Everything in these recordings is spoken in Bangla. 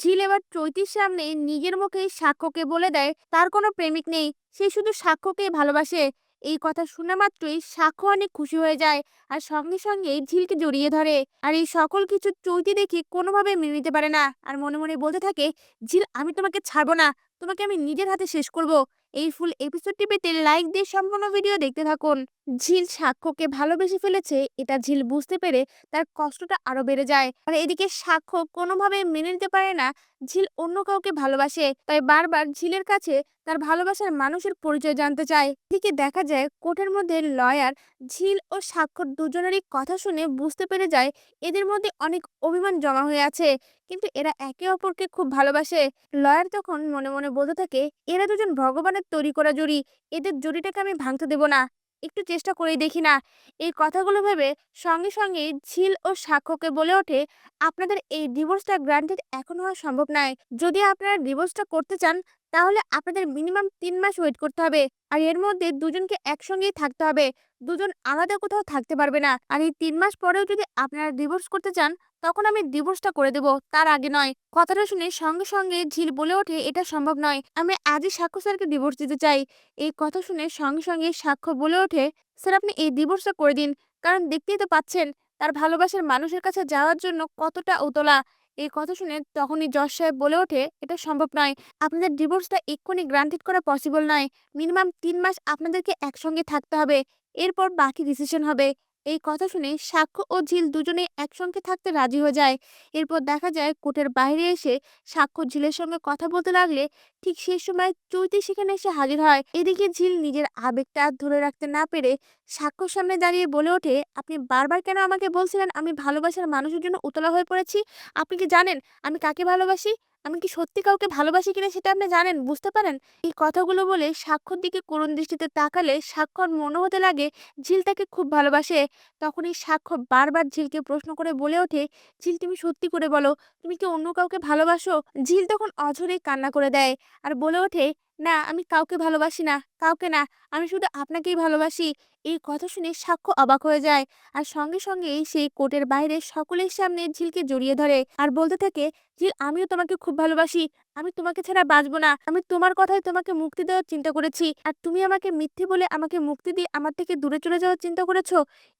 ঝিল এবার চৈতির সামনে নিজের মুখে সাক্ষ্যকে বলে দেয়, তার কোনো প্রেমিক নেই, সে শুধু সাক্ষ্যকেই ভালোবাসে। এই কথা শোনা মাত্রই সাক্ষ্য অনেক খুশি হয়ে যায় আর সঙ্গে সঙ্গে ঝিলকে জড়িয়ে ধরে। আর এই সকল কিছু চৈতি দেখে কোনোভাবে মেনে নিতে পারে না। আর মনে মনে বলতে থাকে, ঝিল, আমি তোমাকে ছাড়বো না। তোমাকে আমি নিজের হাতে শেষ করব। এই ফুল এপিসোডটি পেতে লাইক দিয়ে সম্পূর্ণ ভিডিও দেখতে থাকুন। ঝিল সাক্ষ্যকে ভালোবেসে ফেলেছে, এটা ঝিল বুঝতে পেরে তার কষ্টটা আরও বেড়ে যায়। আর এদিকে সাক্ষ্য কোনোভাবে মেনে নিতে পারে না, ঝিল অন্য কাউকে ভালোবাসে, তাই বারবার ঝিলের কাছে তার ভালোবাসার মানুষের পরিচয় জানতে চায়। এদিকে দেখা যায় কোর্টের মধ্যে লয়ার, ঝিল ও সাক্ষর দুজনেরই কথা শুনে বুঝতে পেরে যায়, এদের মধ্যে অনেক অভিমান জমা হয়ে আছে। কিন্তু এরা একে অপরকে খুব ভালোবাসে। লয়ার তখন মনে মনে বলতে থাকে, এরা দুজন ভগবানের তৈরি করা জুড়ি, এদের জুড়িটাকে আমি ভাঙতে দেব না, একটু চেষ্টা করেই দেখি না। এই কথাগুলো ভেবে সঙ্গে সঙ্গে ঝিল ও সাক্ষ্যকে বলে ওঠে, আপনাদের এই ডিভোর্সটা গ্রান্টেড এখন হওয়া সম্ভব নয়। যদি আপনারা ডিভোর্সটা করতে চান তাহলে আপনাদের মিনিমাম তিন মাস ওয়েট করতে হবে। আর এর মধ্যে দুজনকে একসঙ্গেই থাকতে হবে। দুজন আলাদা কোথাও থাকতে পারবে না। আর এই তিন মাস পরেও যদি আপনারা ডিভোর্স করতে চান, তখন আমি ডিভোর্সটা করে দেব, তার আগে নয়। কথাটা শুনে সঙ্গে সঙ্গে ঝিল বলে ওঠে, এটা সম্ভব নয়। আমি আজই সাক্ষ্য স্যারকে ডিভোর্স দিতে চাই। এই কথা শুনে সঙ্গে সঙ্গে সাক্ষ্য বলে ওঠে, স্যার, আপনি এই ডিভোর্সটা করে দিন। কারণ দেখতেই তো পাচ্ছেন, তার ভালোবাসার মানুষের কাছে যাওয়ার জন্য কতটা উতলা। এই কথা শুনে তখনই জজ সাহেব বলে ওঠে, এটা সম্ভব নয়। আপনাদের ডিভোর্সটা এক্ষুনি গ্রান্টেড করা পসিবল নয়। মিনিমাম তিন মাস আপনাদেরকে একসঙ্গে থাকতে হবে। এরপর বাকি ডিসিশন হবে। এই কথা শুনে সাক্ষ্য ও ঝিল দুজনে একসঙ্গে থাকতে রাজি হয়ে যায়। এরপর দেখা যায় কোর্টের বাইরে এসে সাক্ষ্য ঝিলের সঙ্গে কথা বলতে লাগলে ঠিক সেই সময় চৈতি সেখানে এসে হাজির হয়। এদিকে ঝিল নিজের আবেগটা ধরে রাখতে না পেরে সাক্ষ্যর সামনে দাঁড়িয়ে বলে ওঠে, আপনি বারবার কেন আমাকে বলছিলেন আমি ভালোবাসার মানুষের জন্য উতলা হয়ে পড়েছি? আপনি কি জানেন আমি কাকে ভালোবাসি? আমি কি সত্যি কাউকে ভালোবাসি কিনা সেটা আপনি জানেন? বুঝতে পারেন? এই কথাগুলো বলে সাক্ষর দিকে করুণ দৃষ্টিতে তাকালে সাক্ষর মনে হতে লাগে ঝিল তাকে খুব ভালোবাসে। তখন এই সাক্ষর বারবার ঝিলকে প্রশ্ন করে বলে ওঠে, ঝিল, তুমি সত্যি করে বলো, তুমি কি অন্য কাউকে ভালোবাসো? ঝিল তখন অঝরে কান্না করে দেয় আর বলে ওঠে না, আমি কাউকে ভালোবাসি না, কাউকে না, আমি শুধু আপনাকেই ভালোবাসি। এই কথা শুনে সাক্ষ্য অবাক হয়ে যায়। আর সঙ্গে সঙ্গে সেই কোর্টের বাইরে সকলের সামনে ঝিলকে জড়িয়ে ধরে আর বলতে থাকে, ঝিল, আমিও তোমাকে খুব ভালোবাসি। আমি তোমাকে ছাড়া বাঁচবো না। আমি তোমার কথায় তোমাকে মুক্তি দেওয়ার চিন্তা করেছি। আর তুমি আমাকে মিথ্যে বলে আমাকে মুক্তি দিয়ে আমার থেকে দূরে চলে যাওয়ার চিন্তা করেছ?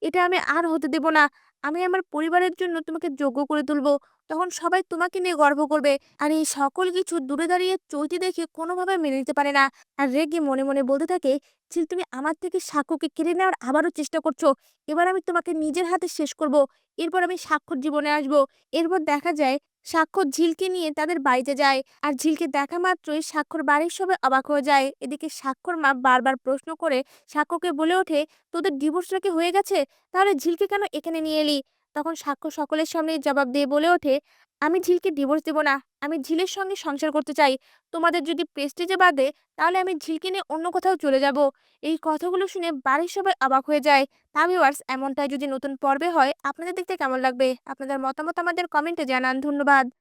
এটা আমি আর হতে দেব না। আমি আমার পরিবারের জন্য তোমাকে যোগ্য করে তুলবো। তখন সবাই তোমাকে নিয়ে গর্ব করবে। আর এই সকল কিছু দূরে দাঁড়িয়ে চৈতি দেখে কোনোভাবে মেনে নিতে পারে না। আর রেগে মনে মনে বলতে থাকে, ছিল, তুমি আমার থেকে সাক্ষ্যকে কেড়ে নেওয়ার আবারও চেষ্টা করছ। এবার আমি তোমাকে নিজের হাতে শেষ করব। এরপর আমি সাক্ষর জীবনে আসব। এরপর দেখা যায় সাক্ষর ঝিলকে নিয়ে তাদের বাড়িতে যায়। আর ঝিলকে দেখা মাত্রই সাক্ষর বাড়ির সবে অবাক হয়ে যায়। এদিকে সাক্ষর মা বারবার প্রশ্ন করে সাক্ষ্যকে বলে ওঠে, তোদের ডিভোর্সটা কি হয়ে গেছে? তাহলে ঝিলকে কেন এখানে নিয়ে এলি? তখন সাক্ষ্য সকলের সামনে জবাব দিয়ে বলে ওঠে, আমি ঝিলকে ডিভোর্স দেব না, আমি ঝিলের সঙ্গে সংসার করতে চাই। তোমাদের যদি প্রেস্টিজে বাদে তাহলে আমি ঝিলকে নিয়ে অন্য কোথাও চলে যাব এই কথাগুলো শুনে বাড়ির সবাই অবাক হয়ে যায়। তা ভিওয়ার্স এমনটাই যদি নতুন পর্বে হয়, আপনাদের দেখতে কেমন লাগবে? আপনাদের মতামত আমাদের কমেন্টে জানান। ধন্যবাদ।